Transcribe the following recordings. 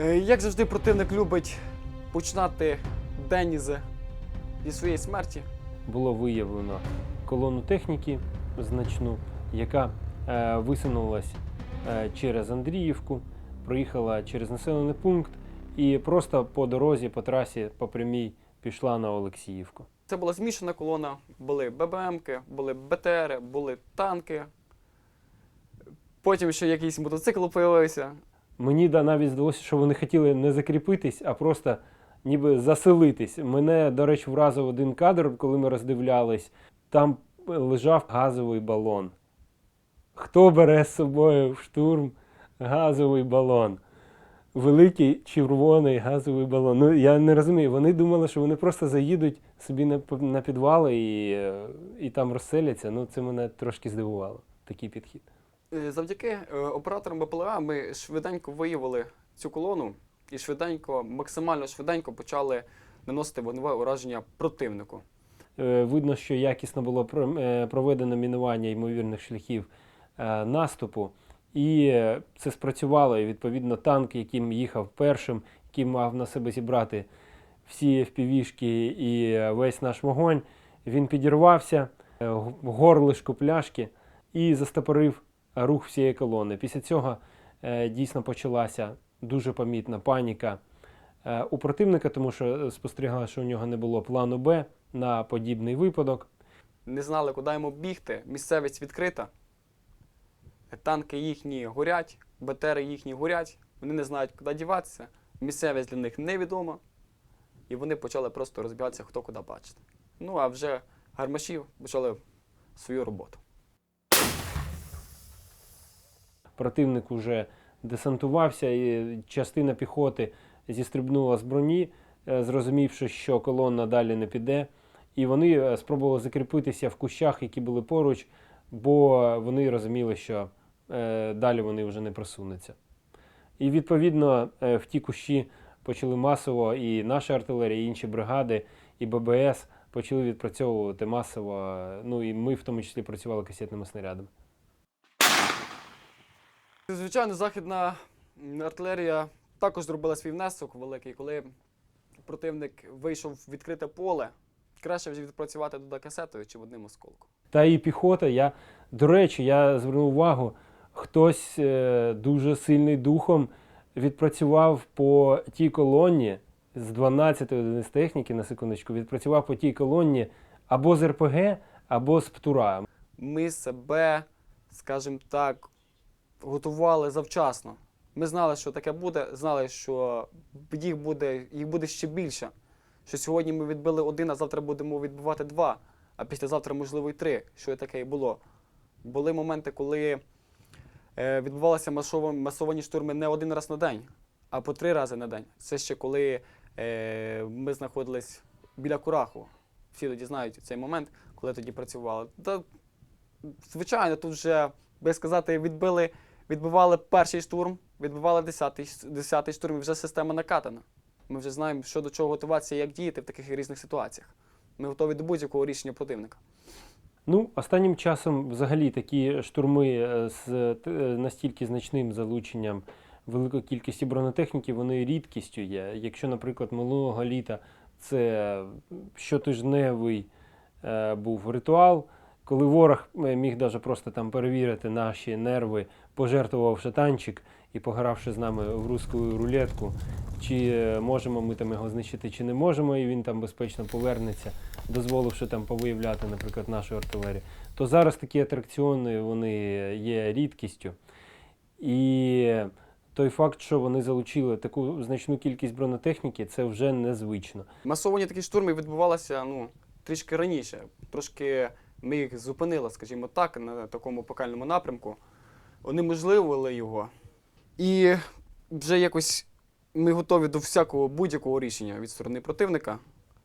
Е, Як завжди, противник любить починати день зі своєї смерті. було виявлено колону техніки значну, яка е, висунулась е, через Андріївку, проїхала через населений пункт і просто по дорозі, по трасі, по прямій пішла на Олексіївку. Це була змішана колона, були ББМки, були БТРи, були танки. Потім ще якийсь мотоцикл появився. Мені да, навіть здалося, що вони хотіли не закріпитись, а просто ніби заселитись. Мене, до речі, вразив один кадр, коли ми роздивлялись. Там лежав газовий балон. Хто бере з собою в штурм газовий балон? Великий червоний газовий балон. Ну я не розумію. Вони думали, що вони просто заїдуть собі на, підвали і, е, і там розселяться. Ну, це мене трошки здивувало, такий підхід. Е, Завдяки е, операторам БПЛА ми швиденько виявили цю колону і швиденько, максимально швиденько почали наносити вогневе ураження противнику. Е, Видно, що якісно було проведено мінування ймовірних шляхів наступу, і це спрацювало. І відповідно танк, яким їхав першим, який мав на себе зібрати всі FPV-шки і весь наш вогонь, він підірвався горлишку пляшки і застопорив рух всієї колони. Після цього е, дійсно почалася дуже помітна паніка е, у противника, тому що спостерігали, що у нього не було плану Б на подібний випадок. Не знали, куди йому бігти. Місцевість відкрита. Танки їхні горять, БТРи їхні горять. Вони не знають, куди діватися. Місцевість для них невідома. І вони почали просто розбігатися, хто куди бачить. Ну а вже гармаші почали свою роботу. Противник уже десантувався, і частина піхоти зістрибнула з броні, е, зрозумівши, що колона далі не піде. І вони е, спробували закріпитися в кущах, які були поруч, бо вони розуміли, що е, далі вони вже не просунуться. І відповідно в ті кущі почали масово і наша артилерія, і інші бригади, і ББС почали відпрацьовувати масово. Ну і ми в тому числі працювали касетними снарядами. Звичайно, західна артилерія також зробила свій внесок великий, коли противник вийшов в відкрите поле. Краще вже відпрацювати туди касетою чи в одним осколком. Та і піхота. Я, до речі, я звернув увагу, хтось е, дуже сильний духом відпрацював по тій колоні з 12 ї одиниць техніки, на секундочку, відпрацював по тій колоні або з РПГ, або з ПТУРА. Ми себе, скажімо так, готували завчасно. Ми знали, що таке буде, знали, що їх буде, їх буде ще більше. Що сьогодні ми відбили один, а завтра будемо відбивати два, а післязавтра, можливо, і три, що таке і було. Були моменти, коли е, відбувалися масовані штурми не один раз на день, а по три рази на день. Це ще коли е, ми знаходились біля Кураху. Всі тоді знають цей момент, коли тоді працювали. Та, звичайно, тут вже, би сказати, відбили, відбивали перший штурм, відбивали десятий, десятий штурм, і вже система накатана. Ми вже знаємо, що до чого готуватися і як діяти в таких різних ситуаціях. Ми готові до будь-якого рішення противника. Ну, останнім часом взагалі такі штурми е, з е, настільки значним залученням великої кількості бронетехніки, вони рідкістю є. Якщо, наприклад, минулого літа це щотижневий е, був ритуал, коли ворог е, міг даже просто там перевірити наші нерви, пожертвувавши танчик і погравши з нами в русську рулетку, чи е, можемо ми там його знищити, чи не можемо, і він там безпечно повернеться дозволивши там повиявляти, наприклад, нашу артилерію, то зараз такі атракціони вони є рідкістю. І той факт, що вони залучили таку значну кількість бронетехніки, це вже незвично. Масовані такі штурми відбувалися ну, трішки раніше. Трошки ми їх зупинили, скажімо так, на такому покальному напрямку. Унеможливили його. І вже якось ми готові до всякого будь-якого рішення від сторони противника.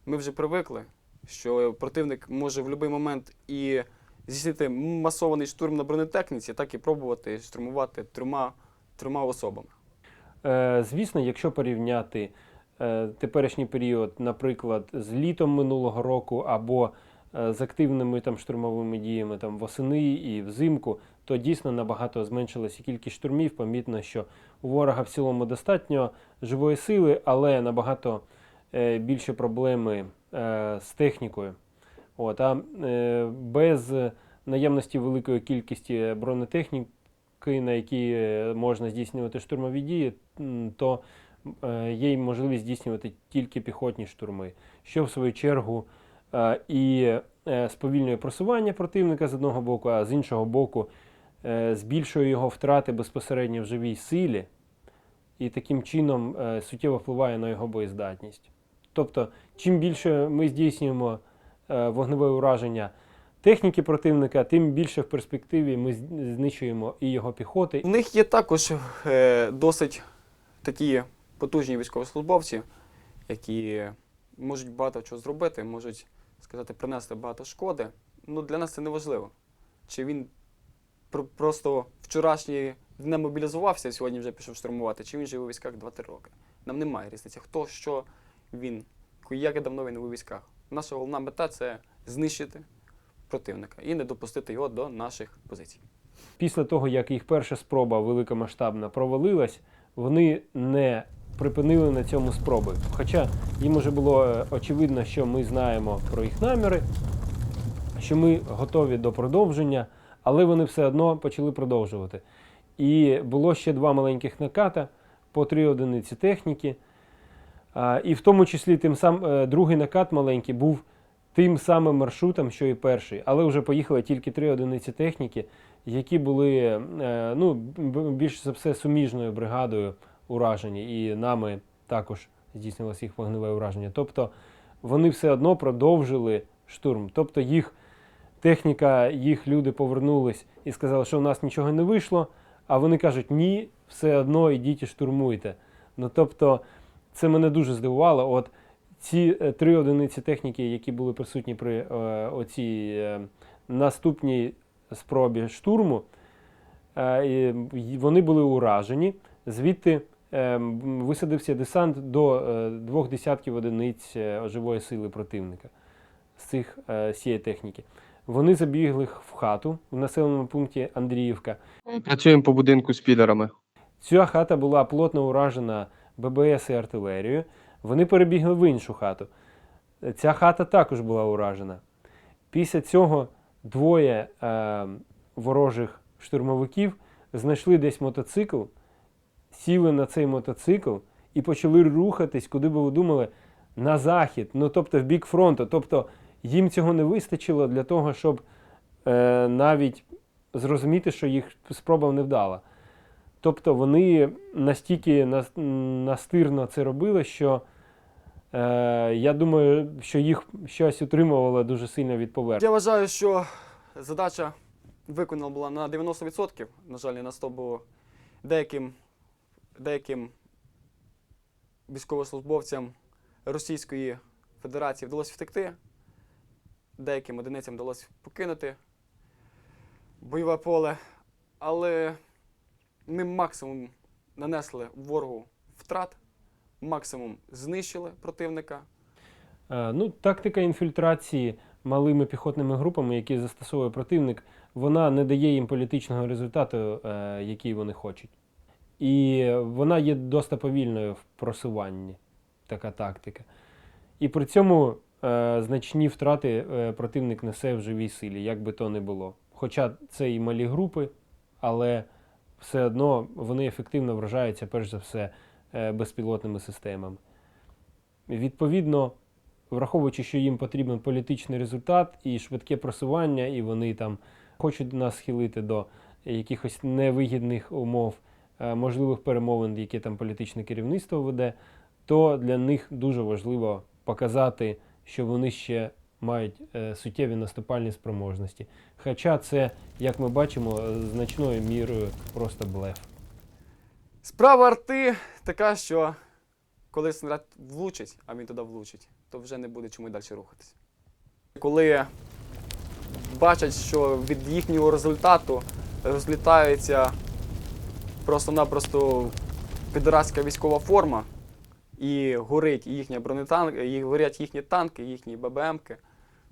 Ми вже привикли, що противник може в будь-який момент і здійснити масований штурм на бронетехніці, так і пробувати штурмувати трьома, трьома особами. Е, Звісно, якщо порівняти е, теперішній період, наприклад, з літом минулого року або з активними там штурмовими діями там восени і взимку, то дійсно набагато зменшилася кількість штурмів. Помітно, що у ворога в цілому достатньо живої сили, але набагато е, більше проблеми е, з технікою. От, а е, без наявності великої кількості бронетехніки, на які е, можна здійснювати штурмові дії, то е, є можливість здійснювати тільки піхотні штурми, що в свою чергу е, і е, сповільнює просування противника з одного боку, а з іншого боку е, збільшує його втрати безпосередньо в живій силі, і таким чином е, суттєво впливає на його боєздатність. Тобто, чим більше ми здійснюємо е, вогневе ураження техніки противника, тим більше в перспективі ми знищуємо і його піхоти, У них є також е, досить такі потужні військовослужбовці, які можуть багато чого зробити, можуть сказати, принести багато шкоди. Ну, для нас це не важливо. Чи він просто вчорашній не мобілізувався, а сьогодні вже пішов штурмувати, чи він живе у військах 2-3 роки. Нам немає різниці, хто, що він, як і давно він у військах. Наша головна мета це знищити противника і не допустити його до наших позицій. Після того, як їх перша спроба великомасштабна провалилась, вони не припинили на цьому спроби. Хоча їм уже було е, очевидно, що ми знаємо про їх наміри, що ми готові до продовження, але вони все одно почали продовжувати. І було ще два маленьких наката по три одиниці техніки. І в тому числі тим сам, е, другий накат маленький був тим самим маршрутом, що і перший, але вже поїхали тільки три одиниці техніки, які були е, ну, більш за все суміжною бригадою уражені, і нами також здійснилося їх вогневе ураження. Тобто вони все одно продовжили штурм. Тобто їх техніка, їх люди повернулись і сказали, що в нас нічого не вийшло, а вони кажуть, ні, все одно йдіть і штурмуйте. Ну тобто, це мене дуже здивувало. От ці е, три одиниці техніки, які були присутні при е, оцій е, наступній спробі штурму, е, вони були уражені. Звідти висадився десант до е, двох десятків одиниць е, живої сили противника з цих е, цієї техніки. Вони забігли в хату в населеному пункті Андріївка. Працюємо по будинку з підерами. Ця хата була плотно уражена ББС і артилерією. Вони перебігли в іншу хату. Ця хата також була уражена. Після цього двоє е, ворожих штурмовиків знайшли десь мотоцикл, сіли на цей мотоцикл і почали рухатись, куди би ви думали, на захід, ну тобто в бік фронту. Тобто їм цього не вистачило для того, щоб е, навіть зрозуміти, що їх спроба не вдала. Тобто вони настільки настирно це робили, що е, я думаю, що їх щось утримувало дуже сильно від поверхні. Я вважаю, що задача виконана була на 90%, на жаль, не на 100%, бо деяким, деяким військовослужбовцям Російської Федерації вдалося втекти, деяким одиницям вдалося покинути бойове поле, але ми максимум нанесли ворогу втрат, максимум знищили противника. Е, Ну, тактика інфільтрації малими піхотними групами, які застосовує противник, вона не дає їм політичного результату, е, який вони хочуть. І вона є досить повільною в просуванні, така тактика. І при цьому е, значні втрати е, противник несе в живій силі, як би то не було. Хоча це і малі групи, але все одно вони ефективно вражаються, перш за все, е, безпілотними системами. Відповідно, враховуючи, що їм потрібен політичний результат і швидке просування, і вони там хочуть нас схилити до якихось невигідних умов, можливих перемовин, які там політичне керівництво веде, то для них дуже важливо показати, що вони ще мають е, суттєві наступальні спроможності. Хоча це, як ми бачимо, е, значною мірою просто блеф. Справа арти така, що коли снаряд влучить, а він туди влучить, то вже не буде чому далі рухатися. Коли бачать, що від їхнього результату розлітається просто-напросто підраська військова форма, і горить їхня бронетанк, і горять їхні танки, їхні ББМки,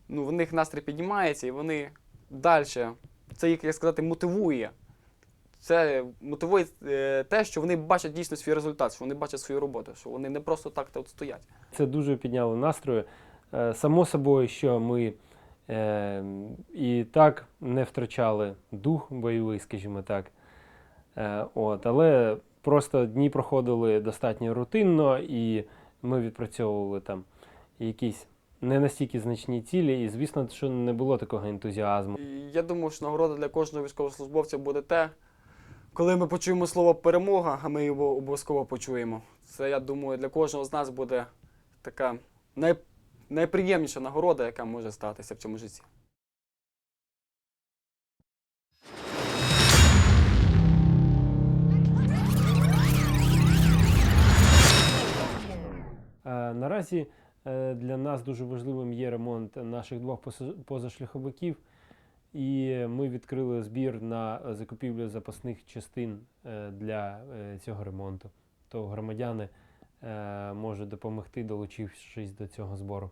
ну, в них настрій піднімається і вони далі. Це їх, як сказати, мотивує. Це мотивує е, те, що вони бачать дійсно свій результат, що вони бачать свою роботу, що вони не просто так тут стоять. Це дуже підняло настрою. Е, Само собою, що ми е, і так не втрачали дух бойовий, скажімо так. Е, от, але просто дні проходили достатньо рутинно, і ми відпрацьовували там якісь не настільки значні цілі, і звісно, що не було такого ентузіазму. Я думаю, що нагорода для кожного військовослужбовця буде те, коли ми почуємо слово перемога, а ми його обов'язково почуємо. Це, я думаю, для кожного з нас буде така най... найприємніша нагорода, яка може статися в цьому житті. Наразі е, для нас дуже важливим є ремонт наших двох позашляховиків. І ми відкрили збір на закупівлю запасних частин е, для е, цього ремонту. То громадяни можуть допомогти, долучившись до цього збору.